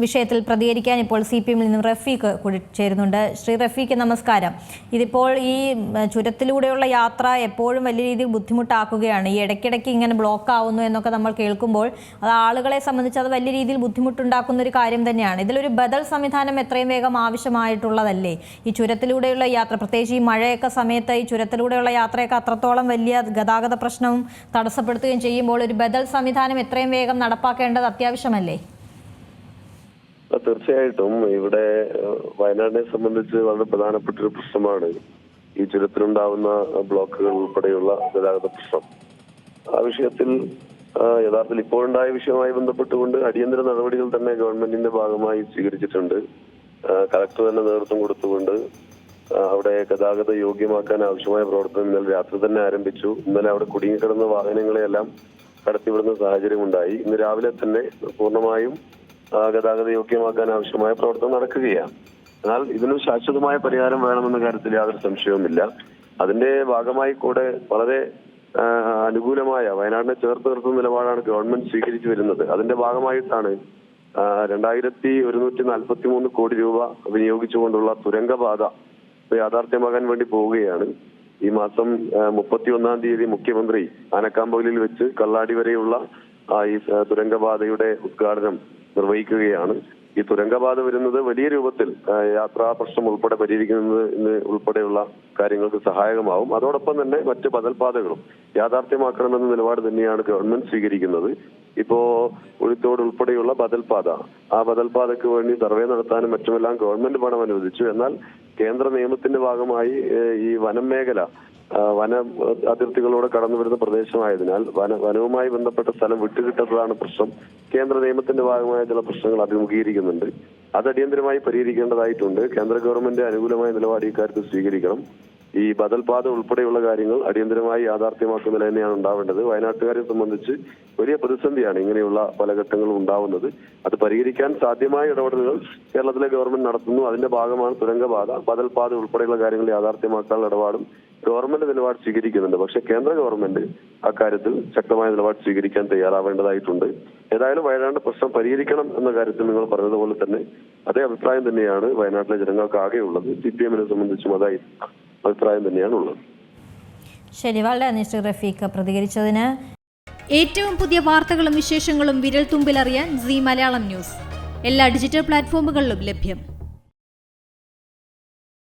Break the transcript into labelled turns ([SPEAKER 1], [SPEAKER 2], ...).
[SPEAKER 1] വിഷയത്തിൽ പ്രതികരിക്കാൻ ഇപ്പോൾ സി പി എമ്മിൽ നിന്നും റഫീഖ് കൂടി ചേരുന്നുണ്ട്. ശ്രീ റഫീഖ് നമസ്കാരം. ഇതിപ്പോൾ ഈ ചുരത്തിലൂടെയുള്ള യാത്ര എപ്പോഴും വലിയ രീതിയിൽ ബുദ്ധിമുട്ടാക്കുകയാണ്. ഈ ഇടയ്ക്കിടയ്ക്ക് ഇങ്ങനെ ബ്ലോക്ക് ആവുന്നു എന്നൊക്കെ നമ്മൾ കേൾക്കുമ്പോൾ അത് ആളുകളെ സംബന്ധിച്ച് അത് വലിയ രീതിയിൽ ബുദ്ധിമുട്ടുണ്ടാക്കുന്ന ഒരു കാര്യം തന്നെയാണ്. ഇതിലൊരു ബദൽ സംവിധാനം എത്രയും വേഗം ആവശ്യമായിട്ടുള്ളതല്ലേ? ഈ ചുരത്തിലൂടെയുള്ള യാത്ര പ്രത്യേകിച്ച് ഈ മഴയൊക്കെ സമയത്ത് ഈ ചുരത്തിലൂടെയുള്ള യാത്രയൊക്കെ അത്രത്തോളം വലിയ ഗതാഗത പ്രശ്നവും തടസ്സപ്പെടുത്തുകയും ചെയ്യുമ്പോൾ ഒരു ബദൽ സംവിധാനം എത്രയും വേഗം നടപ്പാക്കേണ്ടത് അത്യാവശ്യമല്ലേ?
[SPEAKER 2] തീർച്ചയായിട്ടും ഇവിടെ വയനാടിനെ സംബന്ധിച്ച് വളരെ പ്രധാനപ്പെട്ട ഒരു പ്രശ്നമാണ് ഈ ചുരത്തിലുണ്ടാവുന്ന ബ്ലോക്കുകൾ ഉൾപ്പെടെയുള്ള ഗതാഗത പ്രശ്നം. ആ വിഷയത്തിൽ യഥാർത്ഥത്തിൽ ഇപ്പോഴുണ്ടായ വിഷയവുമായി ബന്ധപ്പെട്ടുകൊണ്ട് അടിയന്തര നടപടികൾ തന്നെ ഗവൺമെന്റിന്റെ ഭാഗമായി സ്വീകരിച്ചിട്ടുണ്ട്. കളക്ടർ തന്നെ നേതൃത്വം കൊടുത്തുകൊണ്ട് അവിടെ ഗതാഗത യോഗ്യമാക്കാൻ ആവശ്യമായ പ്രവർത്തനം ഇന്നലെ രാത്രി തന്നെ ആരംഭിച്ചു. ഇന്നലെ അവിടെ കുടുങ്ങിക്കിടന്ന വാഹനങ്ങളെയെല്ലാം കടത്തിവിടുന്ന സാഹചര്യം ഉണ്ടായി ഇന്ന് രാവിലെ തന്നെ പൂർണമായും ഗതാഗത യോഗ്യമാക്കാൻ ആവശ്യമായ പ്രവർത്തനം നടക്കുകയാണ്. എന്നാൽ ഇതിനും ശാശ്വതമായ പരിഹാരം വേണമെന്ന കാര്യത്തിൽ യാതൊരു സംശയവുമില്ല. അതിന്റെ ഭാഗമായി കൂടെ വളരെ അനുകൂലമായ വയനാടിനെ ചേർത്ത് നിർത്തുന്ന നിലപാടാണ് ഗവൺമെന്റ് സ്വീകരിച്ചു വരുന്നത്. അതിന്റെ ഭാഗമായിട്ടാണ് രണ്ടായിരത്തി ഒരുന്നൂറ്റി നാൽപ്പത്തി മൂന്ന് കോടി രൂപ വിനിയോഗിച്ചുകൊണ്ടുള്ള തുരങ്കപാത യാഥാർത്ഥ്യമാകാൻ വേണ്ടി പോവുകയാണ്. ഈ മാസം മുപ്പത്തി ഒന്നാം തീയതി മുഖ്യമന്ത്രി ആനക്കാമ്പൊയിലിൽ വെച്ച് കള്ളാടി വരെയുള്ള ഈ തുരങ്കപാതയുടെ ഉദ്ഘാടനം നിർവഹിക്കുകയാണ്. ഈ തുരങ്കപാത വരുന്നത് വലിയ രൂപത്തിൽ യാത്രാ പ്രശ്നം ഉൾപ്പെടെ പരിഹരിക്കുന്നത് ഉൾപ്പെടെയുള്ള കാര്യങ്ങൾക്ക് സഹായകമാവും. അതോടൊപ്പം തന്നെ മറ്റ് ബദൽപാതകളും യാഥാർത്ഥ്യമാക്കണമെന്ന നിലപാട് തന്നെയാണ് ഗവൺമെന്റ് സ്വീകരിക്കുന്നത്. ഇപ്പോ ഒഴിത്തോട് ഉൾപ്പെടെയുള്ള ബദൽപാത ആ ബദൽപാതയ്ക്ക് വേണ്ടി സർവേ നടത്താനും മറ്റുമെല്ലാം ഗവൺമെന്റ് പണം അനുവദിച്ചു. എന്നാൽ കേന്ദ്ര നിയമത്തിന്റെ ഭാഗമായി ഈ വനം മേഖല വന അതിർത്തികളോട് കടന്നു വരുന്ന പ്രദേശമായതിനാൽ വന വനവുമായി ബന്ധപ്പെട്ട സ്ഥലം വിട്ടുകിട്ടുന്നതാണ് പ്രശ്നം. കേന്ദ്ര നിയമത്തിന്റെ ഭാഗമായ ചില പ്രശ്നങ്ങൾ അഭിമുഖീകരിക്കുന്നുണ്ട്. അത് അടിയന്തരമായി പരിഹരിക്കേണ്ടതായിട്ടുണ്ട്. കേന്ദ്ര ഗവൺമെന്റ് അനുകൂലമായ നിലപാട് ഇക്കാര്യത്തിൽ സ്വീകരിക്കണം. ഈ ബദൽപാത ഉൾപ്പെടെയുള്ള കാര്യങ്ങൾ അടിയന്തരമായി യാഥാർത്ഥ്യമാക്കുന്ന നില തന്നെയാണ് ഉണ്ടാവേണ്ടത്. വയനാട്ടുകാരെ സംബന്ധിച്ച് വലിയ പ്രതിസന്ധിയാണ് ഇങ്ങനെയുള്ള പല ഘട്ടങ്ങളും ഉണ്ടാവുന്നത്. അത് പരിഹരിക്കാൻ സാധ്യമായ ഇടപെടലുകൾ കേരളത്തിലെ ഗവൺമെന്റ് നടത്തുന്നു. അതിന്റെ ഭാഗമാണ് തുരങ്കപാത. ബദൽപാത ഉൾപ്പെടെയുള്ള കാര്യങ്ങൾ യാഥാർത്ഥ്യമാക്കാനുള്ള ഇടപാടും ഗവൺമെന്റ് നിലപാട് സ്വീകരിക്കുന്നുണ്ട്. പക്ഷെ കേന്ദ്ര ഗവൺമെന്റ് അക്കാര്യത്തിൽ ശക്തമായ നിലപാട് സ്വീകരിക്കാൻ തയ്യാറാവേണ്ടതായിട്ടുണ്ട്. ഏതായാലും വയനാട് പ്രശ്നം പരിഹരിക്കണം എന്ന കാര്യത്തിൽ നിങ്ങൾ പറഞ്ഞതുപോലെ തന്നെ അതേ അഭിപ്രായം തന്നെയാണ് വയനാട്ടിലെ ജനങ്ങൾക്ക് ആകെയുള്ളത്. സി പി എമ്മിനെ സംബന്ധിച്ചും അതായി അഭിപ്രായം തന്നെയാണ് ഉള്ളത്
[SPEAKER 1] ശരി വളരെ നന്ദി റഫീഖ്. പ്രതികരിച്ചതിന്
[SPEAKER 3] ഏറ്റവും പുതിയ വാർത്തകളും വിശേഷങ്ങളും വിരൽ തുമ്പിലറിയാൻ സി മലയാളം ന്യൂസ്. എല്ലാ ഡിജിറ്റൽ പ്ലാറ്റ്ഫോമുകളിലും ലഭ്യം.